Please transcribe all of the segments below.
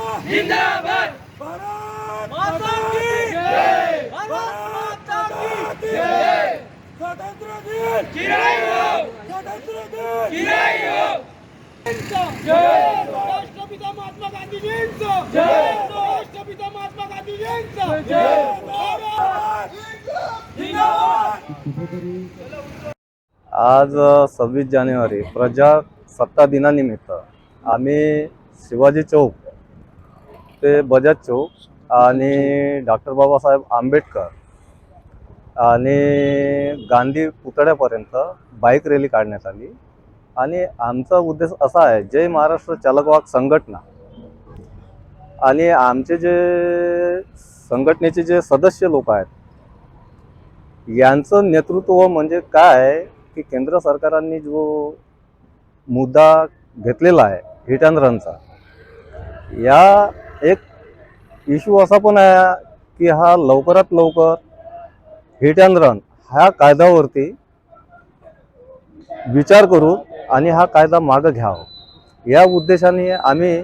जिंदाबाद! भारत माता की की जय. भारत माता की जय. स्वतंत्र दिन! जिराई हो! स्वतंत्र दिन! जिराई हो! जय राष्ट्रपिता महात्मा गांधीजींचा! जय राष्ट्रपिता महात्मा गांधीजींचा! जय भारत! जिंदाबाद! आज सव्वीस जानेवारी प्रजासत्ता दिनानिमित्त आम्ही शिवाजी चौक ते बजाज चौक आणि डॉक्टर बाबासाहेब आंबेडकर आणि गांधी पुतळ्यापर्यंत बाईक रॅली काढण्यात आली. आणि आमचा उद्देश असा आहे जय महाराष्ट्र चालकवाग संघटना. आणि आमचे जे संघटनेचे जे सदस्य लोक आहेत यांचं नेतृत्व म्हणजे काय आहे की केंद्र सरकारांनी जो मुद्दा घेतलेला आहे हिट अँड रनचा या एक इश्यू असा पण आहे की हा लवकरात लवकर हिट अँड रन ह्या कायद्यावरती विचार करून आणि हा कायदा मागं घ्यावा. या उद्देशाने आम्ही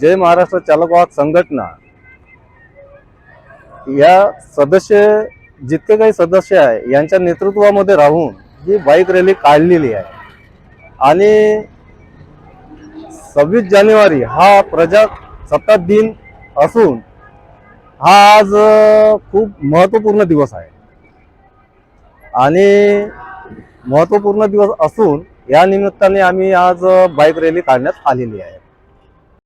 जय महाराष्ट्र चालक वाहक संघटना या सदस्य जितके काही सदस्य आहे यांच्या नेतृत्वामध्ये राहून ही बाईक रॅली काढलेली आहे. आणि सव्वीस जानेवारी हा प्रजा प्रजासत्ताक दिन असून हा आज खूप महत्त्वपूर्ण दिवस आहे. आणि महत्त्वपूर्ण दिवस असून या निमित्ताने आम्ही आज बाईक रॅली काढण्यात आलेली आहे.